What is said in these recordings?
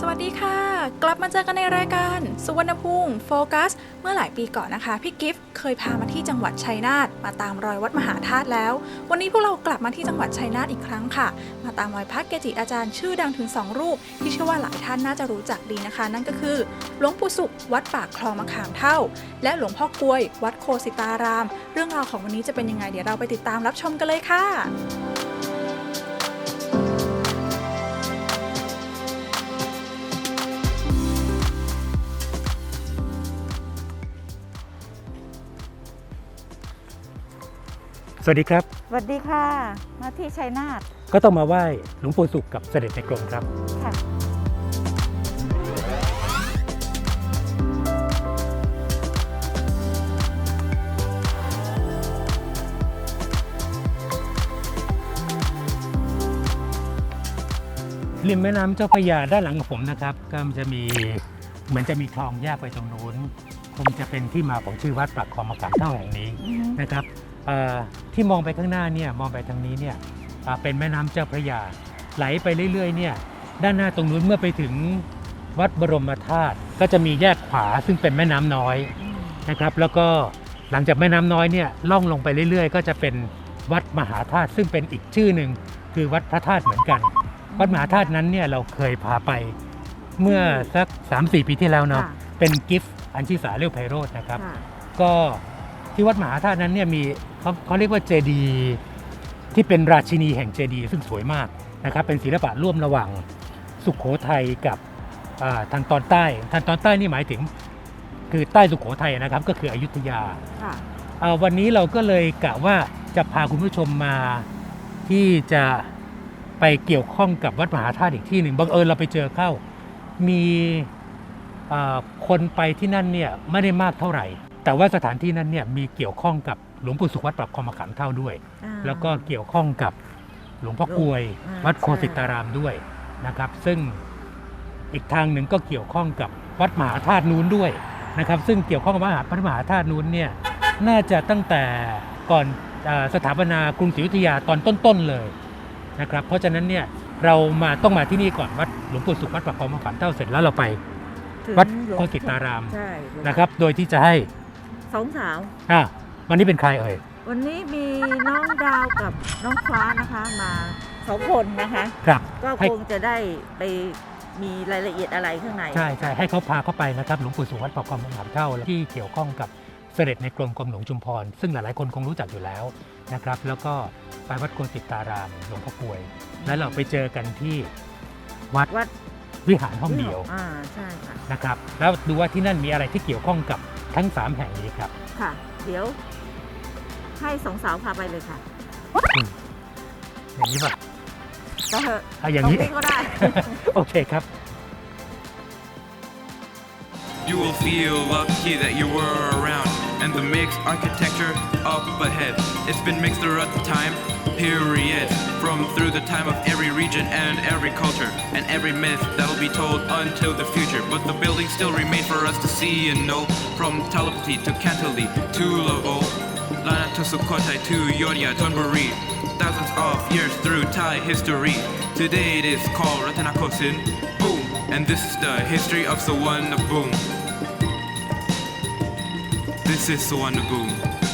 สวัสดีค่ะ กลับมาเจอกันในรายการสุวรรณภูมิโฟกัส เมื่อหลายปีก่อนนะคะ พี่กิฟต์เคยพามาที่จังหวัดชัยนาทมาตามรอยวัดมหาธาตุแล้ว วันนี้พวกเรากลับมาที่จังหวัดชัยนาทอีกครั้งค่ะ มาตามรอยพระเกจิอาจารย์ชื่อดังถึง 2 รูป ที่เชื่อว่าหลายท่านน่าจะรู้จักดีนะคะ นั่นก็คือหลวงปู่สุขวัดปากคลองมะขามเท่า และหลวงพ่อกลวย วัดโคสิตาราม เรื่องราวของวันนี้จะเป็นยังไงเดี๋ยวเราไปติดตามรับชมกันเลยค่ะ สวัสดีครับ สวัสดีค่ะ มาที่ชัยนาทก็ต้องมาไหว้หลวงปู่สุขกับเสด็จในกรมครับ ค่ะ ริมแม่น้ำเจ้าพระยาด้านหลังของผมนะครับ ก็จะมีเหมือนจะมีคลองแยกไปตรงนู้นคงจะเป็นที่มาของชื่อวัดปากคลองมะขามเท่าแห่งนี้ นะครับเอ่อ ที่มองไปข้างหน้าเนี่ยมองไปทางนี้เนี่ยอ่าเป็นแม่น้ำเจ้าพระยา ไหลไปเรื่อยๆเนี่ยด้านหน้าตรงนู้นเมื่อไปถึงวัดบรมธาตุก็จะมีแยกขวาซึ่งเป็นแม่น้ำน้อยนะครับ แล้วก็หลังจากแม่น้ำน้อยเนี่ยล่องลงไปเรื่อยๆ ก็จะเป็นวัดมหาธาตุซึ่งเป็นอีกชื่อหนึ่งคือวัดพระธาตุเหมือนกัน วัดมหาธาตุนั้นเนี่ยเราเคยพาไปเมื่อสัก 3-4 ปีที่แล้วเนาะค่ะเป็นกิฟต์อันชิสาเรียวไพโรจน์นะครับค่ะก็ที่วัดมหาธาตุนั้นเนี่ยมี เขาเขาเรียกว่าเจดีย์ที่เป็นราชินีแห่งเจดีย์ซึ่งสวยมากนะครับ เป็นศิลปะร่วมระหว่างสุขโขทัยกับอ่าทางตอนใต้ ทางตอนใต้นี่หมายถึงคือใต้สุขโขทัยนะครับ ก็คืออยุธยาค่ะอ่าวันนี้เราก็เลยกะว่าจะพาคุณผู้ชมมาที่จะไปเกี่ยวข้องกับวัดมหาธาตุอีกที่หนึ่งบังเอิญเราไปเจอเข้า มีอ่าคนไปที่นั่นเนี่ยไม่ได้มากเท่าไหร่ แต่ว่าสถานที่นั้นเนี่ยมีเกี่ยวข้องกับ หลวงปู่สุขวัดปรับคลองมะขามเท่าด้วยอ่าแล้วก็เกี่ยวข้องกับหลวงพ่อกลวยอ่าวัดโคใช่สิตารามด้วยนะครับ ซึ่งอีกทางหนึ่งก็เกี่ยวข้องกับวัดมหาธาตุนู้นด้วยนะครับ ซึ่งเกี่ยวข้องกับวัดมหาพระมหาธาตุนู้นเนี่ยน่าจะตั้งแต่ก่อนอาสถาปนากรุงศรีอยุธยาตอนต้นๆเลยนะครับ เพราะฉะนั้นเนี่ยเรามาต้องมาที่นี่ก่อนวัดหลวงปู่สุขวัดปากคลองมะขามเท่าเสร็จแล้วเราไปถึงวัดหลวงโคสิตารามใช่หลวงนะครับ โดยที่จะให้สองสาวอะ วันนี้เป็นใครเอ่ย วันนี้มีน้องดาวกับน้องฟ้านะคะมาสองคนนะคะ ครับก็ให้คงจะได้ไปมีรายละเอียดอะไรข้างใน ใช่ใช่ให้เขาพาเข้าไปนะครับหลวงปู่สุวัตปากคลองมะขามเท่าที่เกี่ยวข้องกับเสด็จในกรมกรมหลวงชุมพร ซึ่งหลายๆคนคงรู้จักอยู่แล้วนะครับ แล้วก็ไปวัดโกสิตารามหลวงพ่อกลวย แล้วเราไปเจอกันที่วัดวัด วิหารห้องเดียวอ่าใช่ค่ะ นะครับ แล้วดูว่าที่นั่นมีอะไรที่เกี่ยวข้องกับทั้ง 3 แห่งนี้ครับ ค่ะ เดี๋ยว ให้สองสาวพาไปเลยค่ะอย่างนี้ป่ะก็เถอะเอาอย่างตรงนี้นี้ก็ได้ โอเคครับ You will feel lucky that you were around. And the mixed architecture up ahead. It's been mixed throughout the time, period. From through the time of every region and every culture. And every myth that'll be told until the future. But the buildings still remain for us to see and know. From Talapati to Kantali to Lavo. Lana to Sukhothai to Yodia Thonburi. Thousands of years through Thai history. Today it is called Ratanakosin. Boom! And this is the history of Sawana Boom. This is Sawana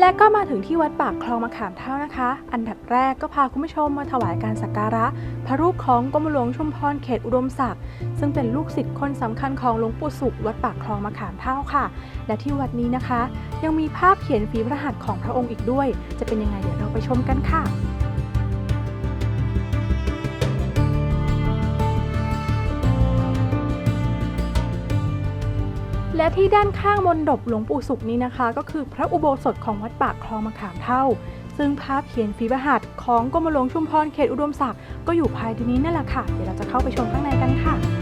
และก็มาถึงที่วัดปากคลองมะขามเท่านะคะ อันดับแรกก็พาคุณผู้ชมมาถวายการสักการะ พระรูปของกรมหลวงชุมพรเขตอุดมศักดิ์ซึ่งเป็นลูกศิษย์คนสำคัญของหลวงปู่สุขวัดปากคลองมะขามเท่าค่ะ และที่วัดนี้นะคะ ยังมีภาพเขียนฝีพระหัตถ์ของพระองค์อีกด้วย จะเป็นยังไงเดี๋ยวเราไปชมกันค่ะ และที่ด้านข้างมนดบหลวงปู่สุขนี้นะคะ ก็คือพระอุโบสถของวัดปากคลองมะขามเท่า ซึ่งภาพเขียนฝีพระหัตถ์ของกรมหลวงชุมพรเขตอุดมศักดิ์ก็อยู่ภายในนี้นั่นแหละค่ะ เดี๋ยวเราจะเข้าไปชมข้างในกันค่ะ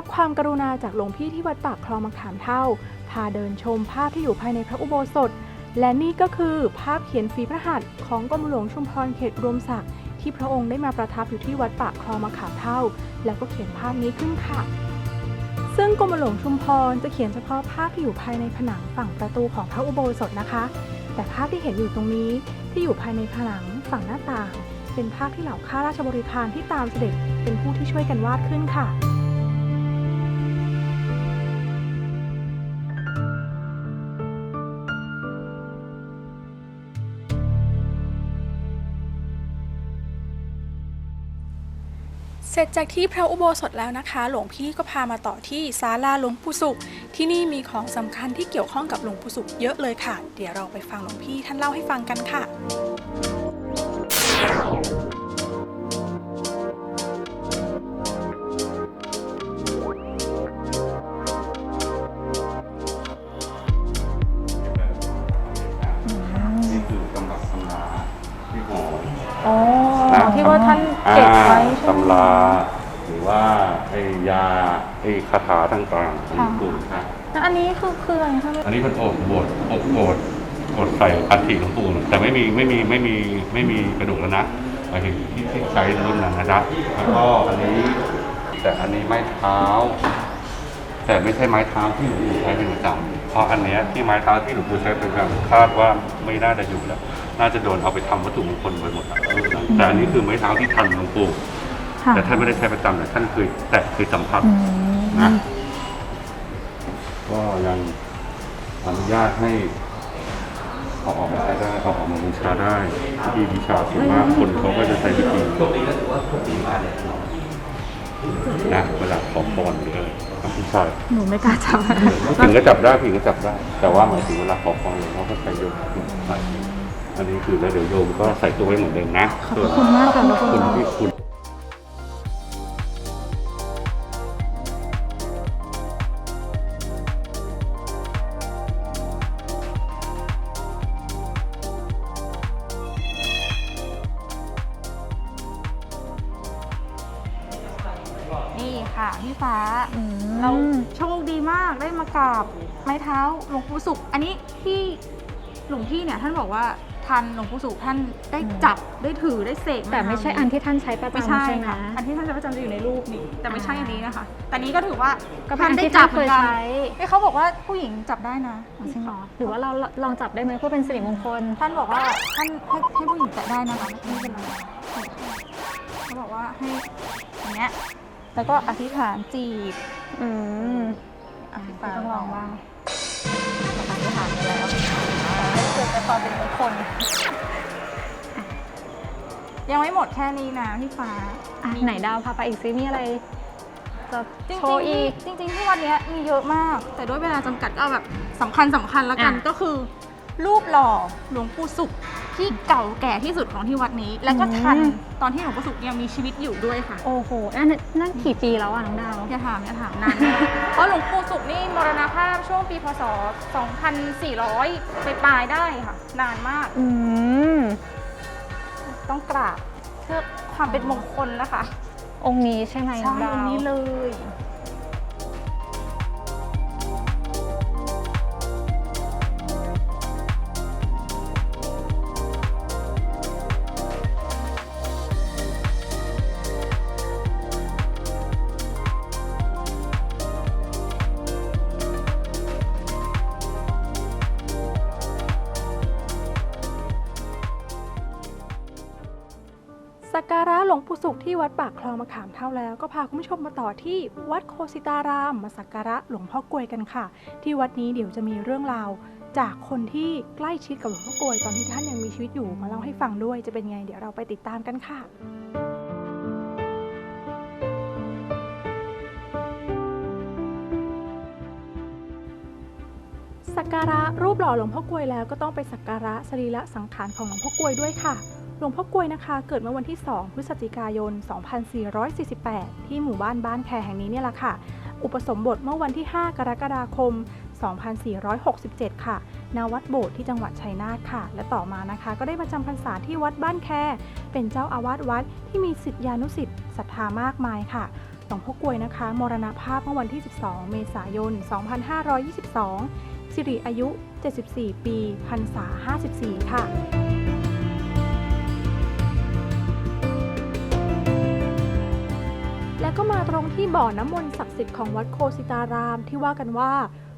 รับความกรุณาจากหลวงพี่ที่วัดปากคลองมะขามเท่า พาเดินชมภาพที่อยู่ภายในพระอุโบสถ และนี่ก็คือภาพเขียนฝีพระหัตถ์ของกรมหลวงชุมพรเขตอุดมศักดิ์ที่พระองค์ได้มาประทับอยู่ที่วัดปากคลองมะขามเท่า แล้วก็เขียนภาพนี้ขึ้นค่ะ ซึ่งกรมหลวงชุมพรจะเขียนเฉพาะภาพที่อยู่ภายในผนังฝั่งประตูของพระอุโบสถนะคะ แต่ภาพที่เห็นอยู่ตรงนี้ที่อยู่ภายในผนังฝั่งหน้าต่าง เป็นภาพที่เหล่าข้าราชบริพารที่ตามเสด็จเป็นผู้ที่ช่วยกันวาดขึ้นค่ะ ร็จจากที่พระอุโบสถแล้วนะคะ หลวงพี่ก็พามาต่อที่ศาลาหลวงปู่สุข ที่นี่มีของสำคัญที่เกี่ยวข้องกับหลวงปู่สุขเยอะเลยค่ะ เดี๋ยวเราไปฟังหลวงพี่ท่านเล่าให้ฟังกันค่ะ ไอ้ยาไอ้คาถาต่างๆของหลวงปู่ครับ แล้วอันนี้คือคืออะไรคะอันนี้เป็นโอบโบดอบโบดกดใส่อัฐิหลวงปู่แต่ไม่มีไม่มีไม่มีไม่มีกระดูกแล้วนะหมายถึงที่ที่ใช้รุ่นนั้นนะจ๊ะแล้วก็อันนี้ แต่อันนี้ไม้เท้า แต่ไม่ใช่ไม้เท้าที่หลวงปู่ใช้เป็นประจำเพราะอันเนี้ยที่ไม้เท้าที่หลวงปู่ใช้เป็นประจำคาดว่าไม่น่าจะอยู่แล้ว น่าจะโดนเอาไปทำวัตถุมงคลไปหมดแล้วรุ่นนั้นแต่อันนี้คือไม้เท้าที่ทันหลวงปู่ ค่ะ แต่ท่านไม่ได้ใช้ประจำแต่ท่านเคยแตะเคยสัมผัส อืมนะ ก็ยังอนุญาตให้เอาออกมาใช้ได้เอาออกมาบูชาได้ที่บูชาส่วนมากคนเขาก็จะใช้วิธีนะเวลาขอพรหรืออะไรครับผู้ชายหนูไม่กล้าจับผู้หญิงก็จับได้ผู้หญิงก็จับได้ แต่ว่าหมายถึงเวลาขอพรเขาก็ใช้โยมใส่อันนี้คือแล้วเดี๋ยวโยมก็ใส่ตัวไว้เหมือนเดิมนะขอบคุณมากค่ะขอบคุณ คุณค่ะที่คุณ เนี่ยท่านบอกว่าทันหลวงปู่สุขท่านได้จับได้ถือได้เสกแต่ไม่ใช่อันที่ท่านใช้ประไม่จำใช่ใช่ไหม ค่ะอันที่ท่านจะประจำจะอยู่ในรูปนี่แต่ไม่ใช่อันนี้นะคะ แต่นี้ก็ถือว่าก็เป็นท่านอันได้ที่จัท่าบนเหเคมือนยกันใช้ที่เขาบอกว่าผู้หญิงจับได้นะอ๋อจริงเหรอหรือว่าเราลองจับได้ไหมเพื่อเป็นสิริมงคล ท่านบอกว่าท่านให้ให้ผู้หญิงแตะได้นะคะไม่เป็นไรเขาบอกว่าให้อย่างเงี้ยแล้วก็อธิษฐานจีบอืมอธิษฐานต้องลองบ้าง ความเป็นมงคล ยังไม่หมดแค่นี้นะพี่ฟ้า อะไหนดาวพาไปอีกซิมีอะไร จะจริงโชว์อีกๆจริงๆที่วันเนี้ยมีเยอะมาก แต่ด้วยเวลาจำกัดก็เอาแบบสำคัญสำคัญแล้วกันอะ ก็คือ รูปหล่อหลวงปู่สุข ที่เก่าแก่ที่สุดของที่วัดนี้ แล้วก็ทันตอนที่หลวงปู่สุขยังมีชีวิตอยู่ด้วยค่ะ โอ้โหนั่นนั่นกี่ปีแล้วอะน้องดาว อย่าถามอย่าถามนานมาก เพราะหลวงปู่สุขนี่มรณภาพช่วงปีพศ 2400 ไปปลายๆได้ค่ะ นานมากอืม ต้องกราบเพื่อความเป็นมงคลนะคะองค์นี้ใช่ไหมน้ใช่องดาวองค์นี้เลย หลวงปู่สุขที่วัดปากคลองมะขามเท่าแล้ว ก็พาคุณผู้ชมมาต่อที่วัดโคสิตาราม มาสักการะหลวงพ่อกลวยกันค่ะ ที่วัดนี้เดี๋ยวจะมีเรื่องราวจากคนที่ใกล้ชิดกับหลวงพ่อกลวยตอนที่ท่านยังมีชีวิตอยู่มาเล่าให้ฟังด้วยจะเป็นไง เดี๋ยวเราไปติดตามกันค่ะสักการะรูปหล่อหลวงพ่อกลวยแล้วก็ต้องไปสักการะสรีระสังขารของหลวงพ่อกลวยด้วยค่ะ หลวงพ่อกลวยนะคะ เกิดเมื่อวันที่ 2 พฤศจิกายน 2448 ที่หมู่บ้านบ้านแคแห่งนี้เนี่ยแหละค่ะ อุปสมบทเมื่อวันที่ 5 กรกฎาคม 2467 ค่ะณวัดโบสถ์ที่จังหวัดชัยนาทค่ะ และต่อมานะคะ ก็ได้มาจำพรรษาที่วัดบ้านแค เป็นเจ้าอาวาสวัดที่มีศิษยานุศิษย์ศรัทธามากมายค่ะหลวงพ่อกลวยนะคะ มรณภาพเมื่อวันที่ 12 เมษายน 2522 สิริอายุ 74 ปีพรรษา 54 ค่ะ ก็มาตรงที่บ่อน้ำมนต์ศักดิ์สิทธิ์ของวัดโคสิตาราม ที่ว่ากันว่า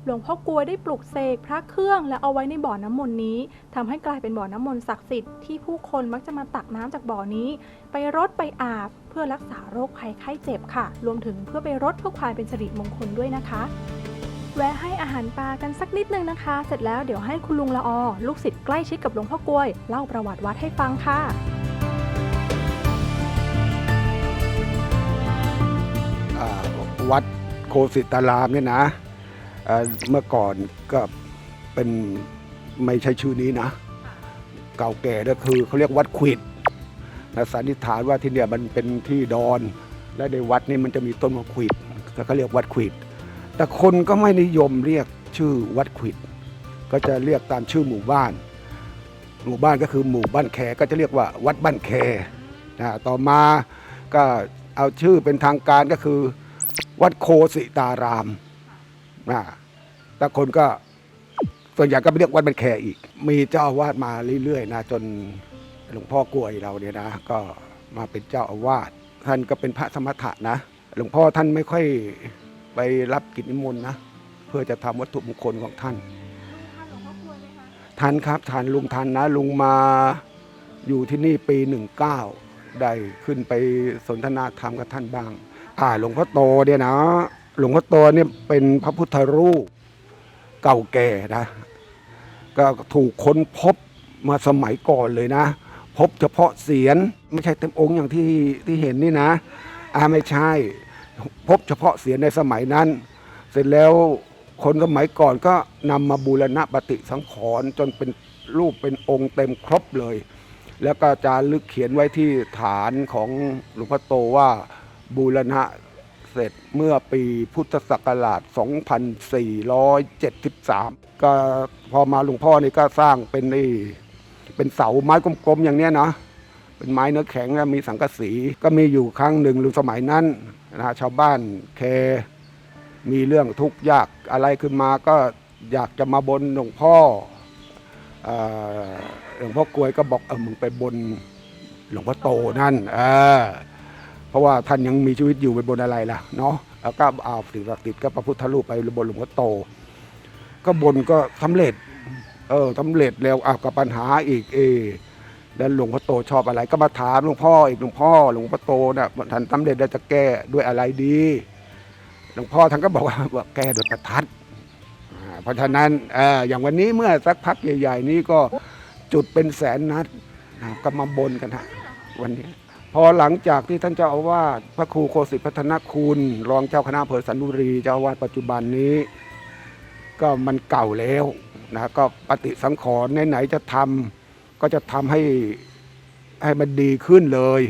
หลวงพ่อกลวยได้ปลุกเสกพระเครื่องและเอาไว้ในบ่อน้ำมนต์นี้ทำให้กลายเป็นบ่อน้ำมนต์ศักดิ์สิทธิ์ที่ผู้คนมักจะมาตักน้ำจากบ่อนี้ ไปรดไปอาบเพื่อรักษาโรคภัยไข้เจ็บค่ะ รวมถึงเพื่อไปรดเพื่อความเป็นสิริมงคลด้วยนะคะแวะให้อาหารปลากันสักนิดนึงนะคะ เสร็จแล้วเดี๋ยวให้คุณลุงละออลูกศิษย์ใกล้ชิดกับหลวงพ่อกลวย เล่าประวัติวัดให้ฟังค่ะ วัดโคสิตารามเนี่ยนะเอ่อเมื่อก่อนก็เป็นไม่ใช่ชื่อนี้นะ เก่าแก่ก็คือเขาเรียกวัดขวิดนะสันนิษฐานว่าที่เนี่ยมันเป็นที่ดอน และในวัดนี้มันจะมีต้นมะขวิดก็เขาเรียกวัดขวิด แต่คนก็ไม่นิยมเรียกชื่อวัดขวิด ก็จะเรียกตามชื่อหมู่บ้าน หมู่บ้านก็คือหมู่บ้านแคก็จะเรียกว่าวัดบ้านแคนะต่อมาก็เอาชื่อเป็นทางการก็คือ วัดโคสิตารามนะแต่คนก็ส่วนใหญ่ก็ไปเรียกวัดบันแคอีก มีเจ้าอาวาสมาเรื่อยๆนะจนหลวงพ่อกลวยเราเนี่ยนะ ก็มาเป็นเจ้าอาวาสท่านก็เป็นพระสมถะนะ หลวงพ่อท่านไม่ค่อยไปรับกิจนิมนต์นะ เพื่อจะทำวัตถุมงคลของท่านทันครับทันลุงทันนะ ลุงมาอยู่ที่นี่ปีหนึ่งเก้าได้ขึ้นไปสนทนาธรรมกับท่านบ้าง อ่าหลวงพ่อโตเนี่ยนะ หลวงพ่อโตเนี่ยเป็นพระพุทธรูปเก่าแก่นะ ก็ถูกค้นพบมาสมัยก่อนเลยนะ พบเฉพาะเสียนไม่ใช่เต็มองค์อย่างที่ที่เห็นนี่นะ อ่าไม่ใช่ พบเฉพาะเสียนในสมัยนั้น เสร็จแล้วคนสมัยก่อนก็นำมาบูรณะปฏิสังขรณ์จนเป็นรูปเป็นองค์เต็มครบเลย แล้วก็จารึกเขียนไว้ที่ฐานของหลวงพ่อโตว่า บูรณะเสร็จเมื่อปีพุทธศักราช 2473 ก็พอมาหลวงพ่อนี่ก็สร้างเป็นนี่เป็นเสาไม้กลมๆอย่างเนี้ยนะเป็นไม้เนื้อแข็งแล้วมีสังกะสีก็มีอยู่ครั้งหนึ่งหรือสมัยนั้นนะฮะชาวบ้านแคมีเรื่องทุกข์ยากอะไรขึ้นมาก็อยากจะมาบนหลวงพ่อเอ่อหลวงพ่อกลวยก็บอกเออมึงไปบนหลวงพ่อโตนั่นเออ เพราะว่าท่านยังมีชีวิตอยู่ไปบนอะไรล่ะเนาะแล้วก็เอาสิ่งศักดิ์สิทธิ์ก็พระพุทธรูปไปบนหลวงพ่อโต ก็บนก็สำเร็จ เออสำเร็จแล้วอ้าวกับปัญหาอีกเอแล้วหลวงพ่อโตชอบอะไร ก็มาถามหลวงพ่ออีกหลวงพ่อหลวงพ่อโตนะ่ะท่านสำเร็จแล้วจะแก้ด้วยอะไรดี หลวงพ่อท่านก็บอกว่าแก้ด้วยประทัดเพราะฉะนั้นเอออย่างวันนี้เมื่อสักพักใหญ่ ๆ นี้ก็จุดเป็นแสนนัดก็มาบนกันฮะวันนี้ พอหลังจากที่ท่านเจ้าอาวาสพระครูโคสิตพัฒนคุณ รองเจ้าคณะอำเภอสันบุรีเจ้าอาวาสปัจจุบันนี้ ก็มันเก่าแล้วนะก็ปฏิสังขรณ์ไหนๆจะทำก็จะทำให้ให้มันดีขึ้นเลย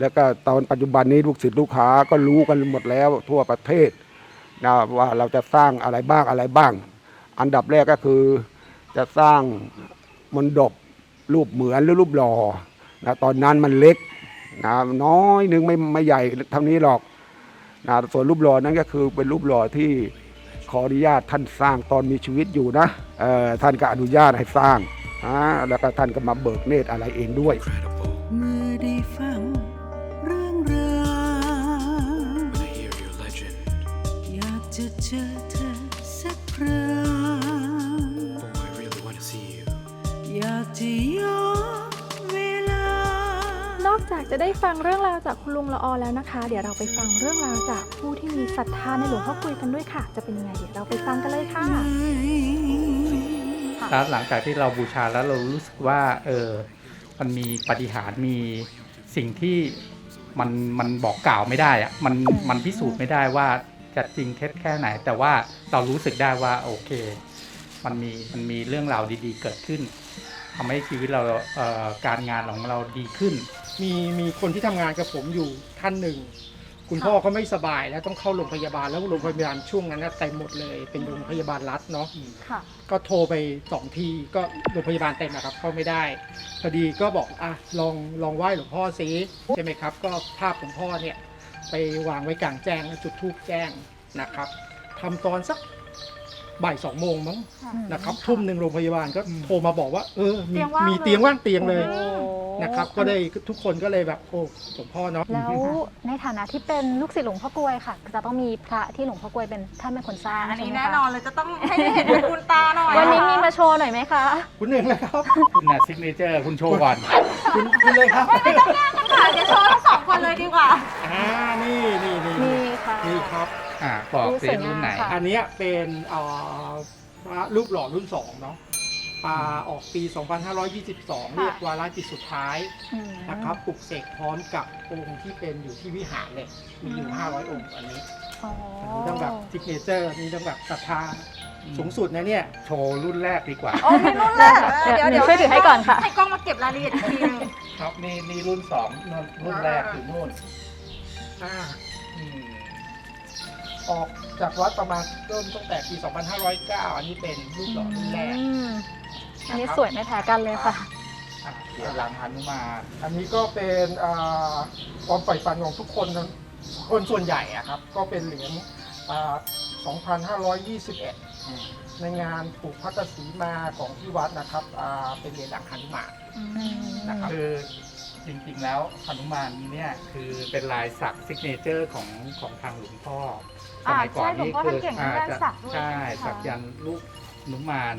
แล้วก็ตอนปัจจุบันนี้ลูกศิษย์ลูกหาก็รู้กันหมดแล้วทั่วประเทศนะว่าเราจะสร้างอะไรบ้างอะไรบ้าง อันดับแรกก็คือจะสร้างมนดบรูปเหมือนหรือรูปหล่อนะตอนนั้นมันเล็ก นะน้อยหนึงไม่ไม่ใหญ่เท่านี้หรอกนะส่วนรูปหล่อนั้นก็คือเป็นรูปหล่อที่ขออนุญาตท่านสร้างตอนมีชีวิตอยู่นะเอ่อท่านก็อนุญาตให้สร้างอ่าแล้วก็ท่านก็มาเบิกเนตรอะไรเองด้วย Incredible เมื่อได้ฟังเรื่องราว when I hear your legend. อยากจะเจอเธอสักครั้ง Oh, I really want to see you. อยากจะย้อนเวลาน อกจากจากจะได้ฟังเรื่องราวจากคุณลุงละออแล้วนะคะ เดี๋ยวเราไปฟังเรื่องราวจากผู้ที่มีศรัทธาในหลวงพ่อคุยกันด้วยค่ะ จะเป็นยังไงเดี๋ยวเราไปฟังกันเลยค่ะแล้วหลังจากที่เราบูชาแล้วเรารู้สึกว่าเออมันมีปาฏิหารมีสิ่งที่มันมันบอกกล่าวไม่ได้อะมันมันพิสูจน์ไม่ได้ว่าจะจริงเท็จแค่ไหน แต่ว่าเรารู้สึกได้ว่าโอเค มันมีมันมีเรื่องราวดีๆ เกิดขึ้นทำให้ชีวิตเราเอ่อการงานของเราดีขึ้น มีมีคนที่ทำงานกับผมอยู่ท่านหนึ่ง คุณพ่อเขาไม่สบายแล้วต้องเข้าโรงพยาบาลแล้วโรงพยาบาลช่วงนั้นนะเต็มหมดเลยเป็นโรงพยาบาลรัฐเนาะ ค่ะ ก็โทรไปสองทีก็โรงพยาบาลเต็มนะครับเข้าไม่ได้พอดีก็บอกอะลองลองไหว้หลวงพ่อซิใช่ไหมครับ ก็ภาพหลวงพ่อเนี่ย ไปวางไว้กลางแจ้งแล้วจุดธูปแจ้งนะครับทำตอนสักบ่ายสองโมงมั้งค่ะ นะครับทุ่มหนึ่งโรงพยาบาลก็โทรมาบอกว่า เออมีเตียงว่างมีเลย เตียงว่างเตียงเลย โอ้ นะครับ ก็ได้ทุกคนก็เลยแบบโอ้หลวงพ่อเนาะแล้วในฐานะที่เป็นลูกศิษย์หลวงพ่อกลวยค่ะ จะต้องมีพระที่หลวงพ่อกลวยเป็นท่านเป็นคนสร้างอันนี้ใช่ไหมแน่คะนอนเลยจะต้องให้ได้เห็นเป็นคุณตาหน่อยวันนี้มีมาโชว์หน่อยไหมคะ คุณเองเลยครับ คุณน่ะซิกเนเจอร์คุณโชว์ก่อนคุณคุณเลยครับไม่ต้องแย่งกันค่ะเดี๋ยวโชว์ทั้งสองคนเลยดีกว่า อ่านี่นี่นี่มีค่ะ นี่ครับ อ่าบอกรู้สิสวยงามรุ่นไหนค่ะอันเนี้ยเป็นเอ่อพระรูปหล่อรุ่นสองเนาะ อ่าออกปี 2522 เรียกวาระจิตสุดท้ายอืมนะครับปลุกเสกพร้อมกับองค์ที่เป็นอยู่ที่วิหารเลยมีอยู่ 500 องค์อันนี้อ๋ออันนี้ต้องแบบซิกเนเจอร์นี่ต้องแบบศรัทธาสูงสุดนะเนี่ย โชว์รุ่นแรกดีกว่าโอ้มีรุ่นแรกเดี๋ยวเดี๋ยวช่วยถือให้ก่อนค่ะ ให้กล้องมาเก็บรายละเอียดอีกทีหนึงครับนี่นี่รุ่นสองรุ่นรุ่นแรกคือนู่นอ่าอืมออกจากวัดประมาณเริ่มตั้งแต่ปี 2509 อันนี้เป็นรูปหล่อรุ่นแรก อืมอันนี้สวยไม่แพ้กันเลยค่ะ อะเดี๋ยวหลังหนุมานอันนี้ก็เป็นอ่าความใฝ่ฝันของทุกคนนะคนส่วนใหญ่อะครับ ก็เป็นเหรียญอ่า2521 อืมในงานปลูกพัตสีมาของที่วัดนะครับอ่าเป็นเหรียญหลังหันหมากนะครับคือจริงๆแล้วหนุมานนี้เนี่ยคือเป็นลายสักซิกเนเจอร์ของของทางหลวงพ่อสอ่ามัยก่อนใช่หลวงนี่พ่อคืท่านเก่งทางด้านจะสักด้วยใช่ใช่ไหมคะ สักยันต์รูปหนุมาน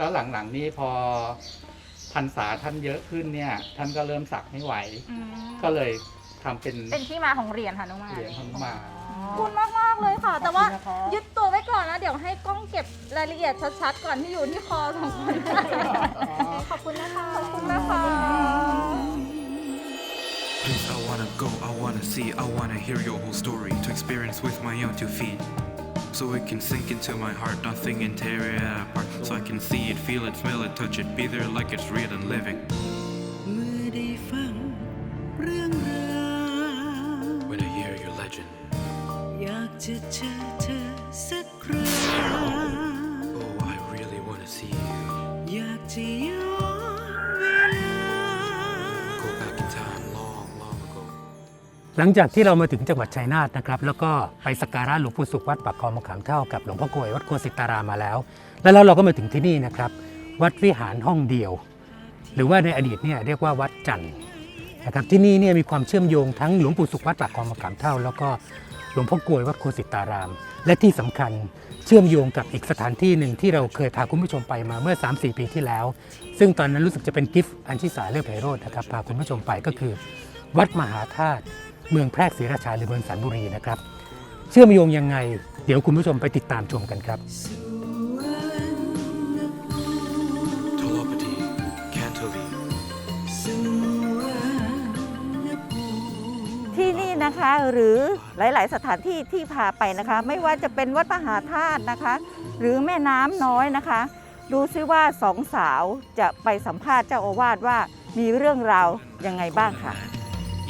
แล้วหลังๆนี้พอพรรษาท่านเยอะขึ้นเนี่ย ท่านก็เริ่มสักไม่ไหว อืมก็เลยทำเป็นเป็นที่มาของเหรียญค่ะน้องมาเหรียญหนุมานขอบคุณมากมากๆเลยค่ะ แต่ว่ายึดตัวไว้ก่อนนะเดี๋ยวให้กล้องเก็บรายละเอียดชัดๆ ก่อนที่อยู่ที่คอสองคน ขอบคุณนะคะ ขอบคุณนะคะ Please, I wanna go, I wanna see, I wanna hear your whole story to experience with my own two feet. So it can sink into my heart, nothing it apart. So I can see it, feel it, smell it, touch it, be there like it's real and living. หลังจากที่เรามาถึงจังหวัดชัยนาทนะครับแล้วก็ไปสักการะหลวงปู่สุขวัดปากคลองมะขามเท่ากับหลวงพ่อกลวยวัดโคสิตารามมาแล้วแล้ว แล้วเราก็มาถึงที่นี่นะครับ วัดวิหารห้องเดียว หรือว่าในอดีตเนี่ยเรียกว่าวัดจันทร์นะครับที่นี่เนี่ยมีความเชื่อมโยงทั้งหลวงปู่สุขวัดปากคลองมะขามเท่า แล้วก็หลวงพ่อกลวยวัดโคสิตาราม และที่สำคัญเชื่อมโยงกับอีกสถานที่หนึ่งที่เราเคยพาคุณผู้ชมไปมาเมื่อ 3-4 ปีที่แล้ว ซึ่งตอนนั้นรู้สึกจะเป็นกิฟต์อันชิสาเลือดไพโรธนะครับพาคุณผู้ชมไปก็คือ วัดมหาธาตุ เมืองแพรกศรีราชาหรือเมืองสันบุรีนะครับ เชื่อมโยงยังไง เดี๋ยวคุณผู้ชมไปติดตามชมกันครับ Talapati, Cantovi, ที่นี่นะคะหรือหลาย ๆ สถานที่ที่พาไปนะคะ ไม่ว่าจะเป็นวัดมหาธาตุนะคะ หรือแม่น้ำน้อยนะคะ ดูซิว่าสองสาวจะไปสัมภาษณ์เจ้าอาวาสว่ามีเรื่องราวยังไงบ้างค่ะ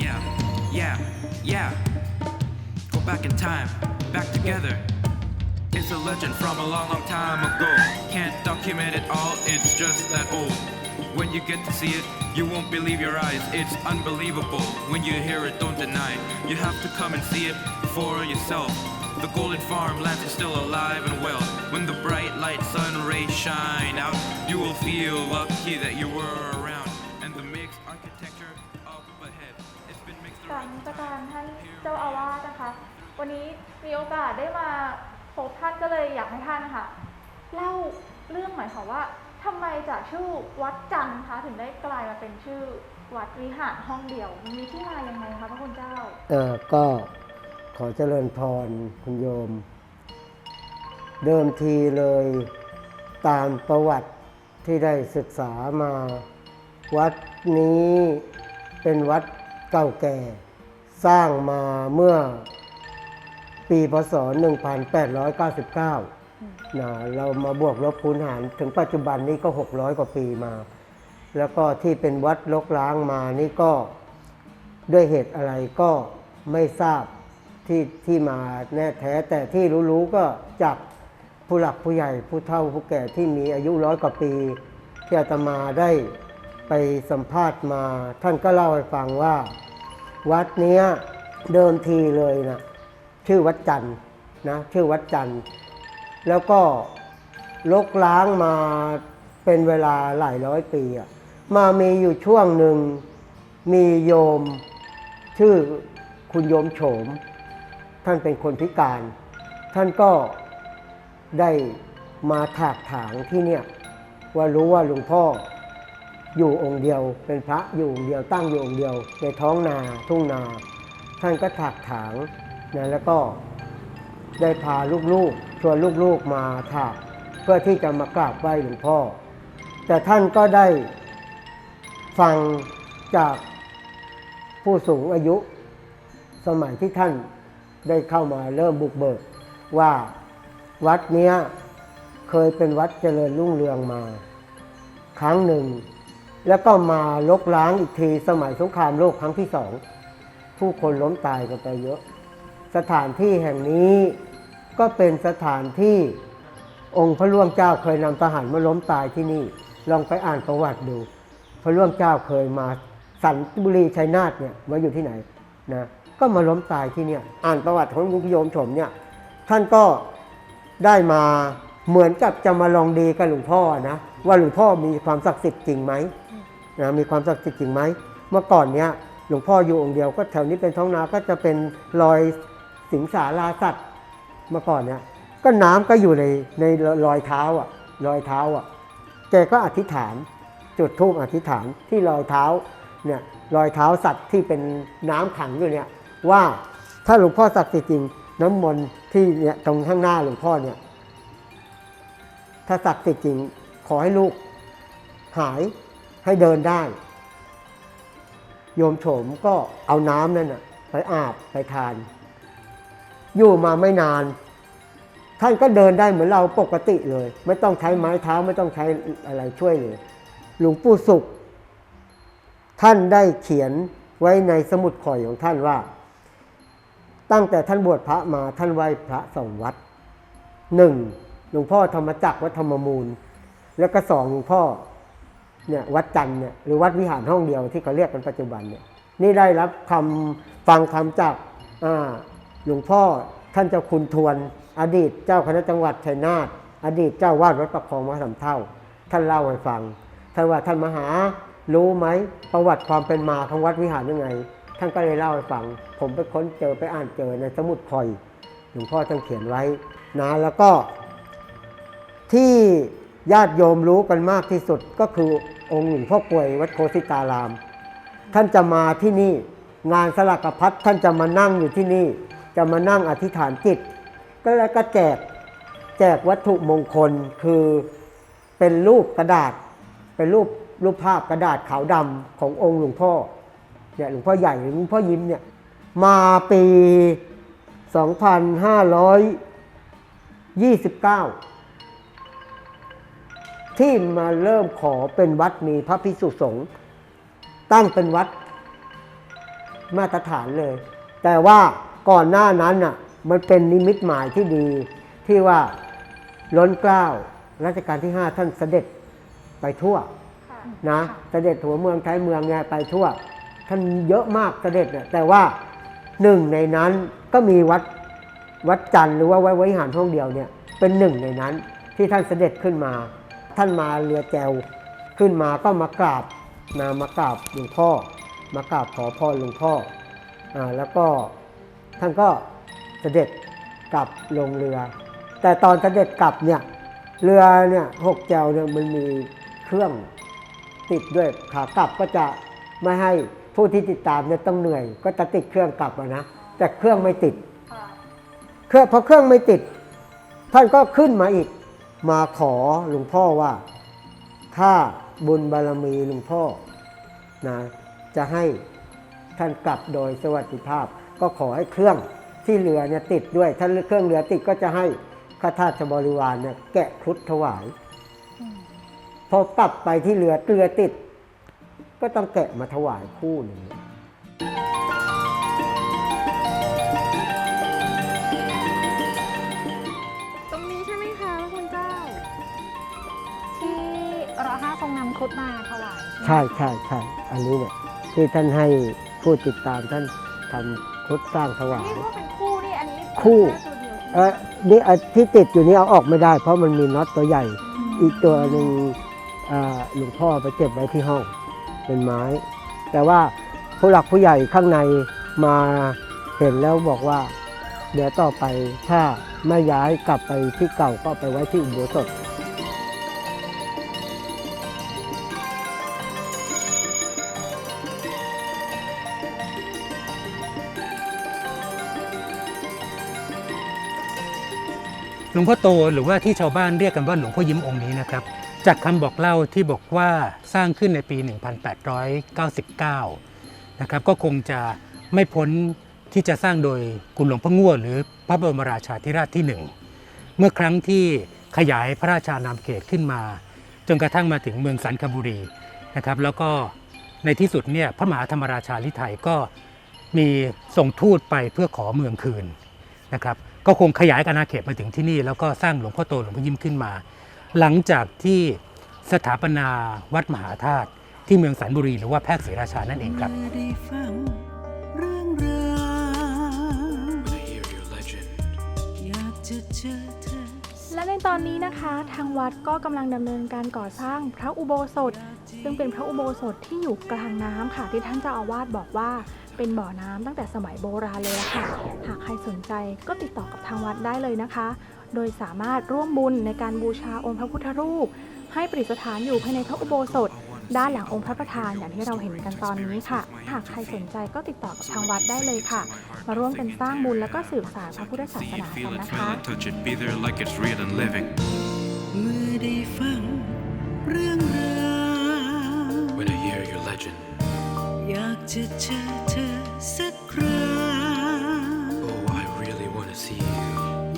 Yeah, yeah, yeah. Go back in time, back together. It's a legend from a long, long time ago. Can't document it all, it's just that old. When you get to see it, you won't believe your eyes. It's unbelievable. When you hear it, don't deny. You have to come and see it for yourself. The golden farmlands are still alive and well. When the bright light sun rays shine out, you will feel lucky that you were around. เจ้าอาวาสนะคะ วันนี้มีโอกาสได้มาพบท่านก็เลยอยากให้ท่านค่ะเล่าเรื่องหน่อยค่ะว่าทำไมจากชื่อวัดจันทร์คะถึงได้กลายมาเป็นชื่อวัดวิหารห้องเดียว มีที่มาอยังไงคะพระคุณเจ้าเออก็ขอเจริญพรคุณโยม เดิมทีเลยตามประวัติที่ได้ศึกษามา วัดนี้เป็นวัดเก่าแก่ สร้างมาเมื่อปีพศ 1899นะเรามาบวกลบคูณหารถึงปัจจุบันนี้ก็ 600 กว่าปีมา แล้วก็ที่เป็นวัดลกล้างมานี่ก็ด้วยเหตุอะไรก็ไม่ทราบที่ที่มาแน่แท้ แต่ที่รู้ๆก็จากผู้หลักผู้ใหญ่ผู้เฒ่าผู้แก่ที่มีอายุร้อยกว่าปี ที่อาตมาได้ไปสัมภาษณ์มา ท่านก็เล่าให้ฟังว่า วัดเนี้ยเดิมทีเลยนะชื่อวัดจันทร์นะชื่อวัดจันทร์แล้วก็ลกล้างมาเป็นเวลาหลายร้อยปีอะมามีอยู่ช่วงหนึ่งมีโยม ชื่อคุณโยมโฉม ท่านเป็นคนพิการ ท่านก็ได้มาถากถางที่เนี่ยว่ารู้ว่าหลวงพ่อ อยู่องค์เดียว เป็นพระอยู่องค์เดียวตั้งอยู่องค์เดียว ในท้องนาทุ่งนา ท่านก็ถากถางนะแล้วก็ได้พาลูกๆชวนลูกๆมาถากเพื่อที่จะมากราบไหว้หลวงพ่อ แต่ท่านก็ได้ฟังจากผู้สูงอายุ สมัยที่ท่านได้เข้ามาเริ่มบุกเบิกว่าวัดเนี้ยเคยเป็นวัดเจริญรุ่งเรืองมา ครั้งหนึ่ง แล้วก็มาลกล้างอีกทีสมัยสงครามโลกครั้งที่สอง ผู้คนล้มตายกันไปเยอะ สถานที่แห่งนี้ก็เป็นสถานที่องค์พระร่วงเจ้าเคยนำทหารมาล้มตายที่นี่ ลองไปอ่านประวัติดู พระร่วงเจ้าเคยมาสันบุรีชัยนาทเนี่ยมาอยู่ที่ไหนนะก็มาล้มตายที่เนี่ย อ่านประวัติของลวงพ่อโยมชมเนี่ยท่านก็ได้มาเหมือนกับจะมาลองดีกับหลวงพ่อนะ ว่าหลวงพ่อมีความศักดิ์สิทธิ์จริงไหมนะมีความศักดิ์สิทธิ์จริงไหมเมื่อก่อนเนี่ยหลวงพ่ออยู่องค์เดียวก็แถวนี้เป็นท้องนาก็จะเป็นรอยสิงสาราสัตว์เมื่อก่อนเนี่ยก็น้ำก็อยู่ในในรอยเท้าอะรอยเท้าอะแกก็อธิษฐานจุดธูปอธิษฐานที่รอยเท้าเนี่ยรอยเท้าสัตว์ที่เป็นน้ำขังอยู่เนี่ยว่าถ้าหลวงพ่อศักดิ์สิทธิ์จริงน้ำมนต์ที่เนี่ยตรงข้างหน้าหลวงพ่อเนี่ยถ้าศักดิ์สิทธิ์จริง ขอให้ลูกหายให้เดินได้ โยมโฉมก็เอาน้ำนั่นนะไปอาบไปทาน อยู่มาไม่นาน ท่านก็เดินได้เหมือนเราปกติเลย ไม่ต้องใช้ไม้เท้าไม่ต้องใช้อะไรช่วยเลยหลวงปู่สุข ท่านได้เขียนไว้ในสมุดข่อยของท่านว่า ตั้งแต่ท่านบวชพระมาท่านไหว้พระสองวัดหนึ่งหลวงพ่อธรรมจักรวัดธรรมมูล แล้วก็สองหลวงพ่อเนี่ยวัดจันเนี่ยหรือวัดวิหารห้องเดียวที่เขาเรียกกันปัจจุบันเนี่ยนี่ได้รับคำฟังคำจากอ่าหลวงพ่อท่านเจ้าคุณทวน อดีตเจ้าคณะจังหวัดชัยนาทอดีตเจ้าวาดวัดประคองวัดสำเท่า ท่านเล่าให้ฟังท่านว่าท่านมหารู้ไหมประวัติความเป็นมาของวัดวิหารยังไง ท่านก็เลยเล่าให้ฟัง ผมไปค้นเจอไปอ่านเจอในสมุดคอย หลวงพ่อท่านเขียนไว้นะแล้วก็ที่ ญาติโยมรู้กันมากที่สุดก็คือองค์หลวงพ่อกวยวัดโคสิตาราม ท่านจะมาที่นี่งานสลักพัดท่านจะมานั่งอยู่ที่นี่ จะมานั่งอธิษฐานจิต ก็แล้วก็แจกแจกวัตถุมงคลคือเป็นรูปกระดาษ เป็นรูปรูปภาพกระดาษขาวดำขององค์หลวงพ่อเนี่ยหลวงพ่อใหญ่หรือหลวงพ่อยิ้มเนี่ยมาปี 2529 ที่มาเริ่มขอเป็นวัดมีพระพิสุสงฆ์ตั้งเป็นวัดมาตรฐานเลย แต่ว่าก่อนหน้านั้นน่ะมันเป็นนิมิตหมายที่ดี ที่ว่าล้นเกล้ารัชกาลที่ 5 ท่านเสด็จไปทั่วนะเสด็จหัวเมืองท้ายเมืองเนี่ยไปทั่ว ท่านเยอะมากเสด็จเนี่ยแต่ว่าหนึ่งในนั้นก็มีวัดวัดจันทร์หรือว่าไว้วิหารห้องเดียวเนี่ยเป็นหนึ่งในนั้นที่ท่านเสด็จขึ้นมา ท่านมาเรือแจวขึ้นมาก็มากราบนะมากราบหลวงพ่อ มากราบขอพรหลวงพ่ออาแล้วก็ท่านก็เสด็จกลับลงเรือ แต่ตอนเสด็จกลับเนี่ยเรือเนี่ยหกแจวเนี่ยมันมีเครื่องติดด้วยขากลับก็จะไม่ให้ผู้ที่ติดตามเนี่ยต้องเหนื่อย ก็จะติดเครื่องกลับอะนะแต่เครื่องไม่ติดเครื่องพอเครื่องไม่ติด ท่านก็ขึ้นมาอีก มาขอหลวงพ่อว่า ถ้าบุญบารมีหลวงพ่อนะจะให้ท่านกลับโดยสวัสดิภาพ ก็ขอให้เครื่องที่เรือเนี่ยติดด้วย ถ้าเครื่องเรือติดก็จะให้ข้าทาสบริวารเนี่ยแกะครุฑถวาย พอกลับไปที่เรือเรือติด ก็ต้องแกะมาถวายคู่หนึ่ง ครุฑมาถวายใช่ใช่ใช่อันนี้เนี่ยที่ท่านให้ผู้ติดตามท่านทำครุฑสร้างถวาย นี่ว่าเป็นคู่นี่อันนี้คู่แตัวเดียวใช่ไหมเออนี่อันที่ติดอยู่นี่เอาออกไม่ได้ เพราะมันมีน็อตตัวใหญ่ อีกตัวหนึ่งอ่าหลวงพ่อไปเก็บไว้ที่ห้องเป็นไม้ แต่ว่าผู้หลักผู้ใหญ่ข้างในมาเห็นแล้วบอกว่า เดี๋ยวต่อไปถ้าไม่ย้ายกลับไปที่เก่าก็ไปไว้ที่อุโบสถ หลวงพ่อโตหรือว่าที่ชาวบ้านเรียกกันว่าหลวงพ่อยิ้มองค์นี้นะครับ จากคำบอกเล่าที่บอกว่าสร้างขึ้นในปี 1899 นะครับก็คงจะไม่พ้นที่จะสร้างโดยคุณหลวงพ่อง่วหรือพระบรมราชาธิราชที่หนึ่งเมื่อครั้งที่ขยายพระราชานามเขตขึ้นมา จนกระทั่งมาถึงเมืองสันคบุรีนะครับ แล้วก็ในที่สุดเนี่ยพระมหาธรรมราชาลิไทยก็มีส่งทูตไปเพื่อขอเมืองคืนนะครับ ก็คงขยายอาณาเขตมาถึงที่นี่ แล้วก็สร้างหลวงพ่อโตหลวงพ่อยิ้มขึ้นมา หลังจากที่สถาปนาวัดมหาธาตุที่เมืองสันบุรีหรือว่าแพรกศรีราชานั่นเองครับ และในตอนนี้นะคะ ทางวัดก็กำลังดำเนินการก่อสร้างพระอุโบสถ ซึ่งเป็นพระอุโบสถที่อยู่กลางน้ำค่ะที่ท่านเจ้าอาวาสบอกว่า เป็นบ่อน้ำตั้งแต่สมัยโบราณเลยละค่ะ หากใครสนใจก็ติดต่อกับทางวัดได้เลยนะคะ โดยสามารถร่วมบุญในการบูชาองค์พระพุทธรูป ให้ประดิษฐานอยู่ภายในพระอุโบสถ ด้านหลังองค์พระประธานอย่างที่เราเห็นกันตอนนี้ค่ะ หากใครสนใจก็ติดต่อกับทางวัดได้เลยค่ะ มาร่วมกันสร้างบุญและก็สืบสานพระพุทธศาสนากันนะคะเมื่อได้ฟังเรื่องราว อยากจะเจอเธอสักครั้ง Oh, I really wanna see you.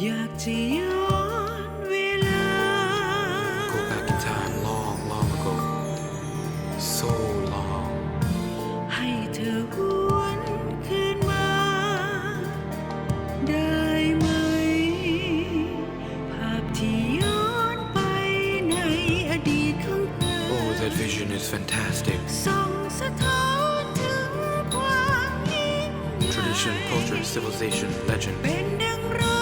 อยากจะย้อนเวลา Go back in time long, long ago. So long. ให้เธอหวนคืนมา ได้ไหม ภาพที่ย้อนไปในอดีตของเธอ Oh, that vision is fantastic. civilization legend.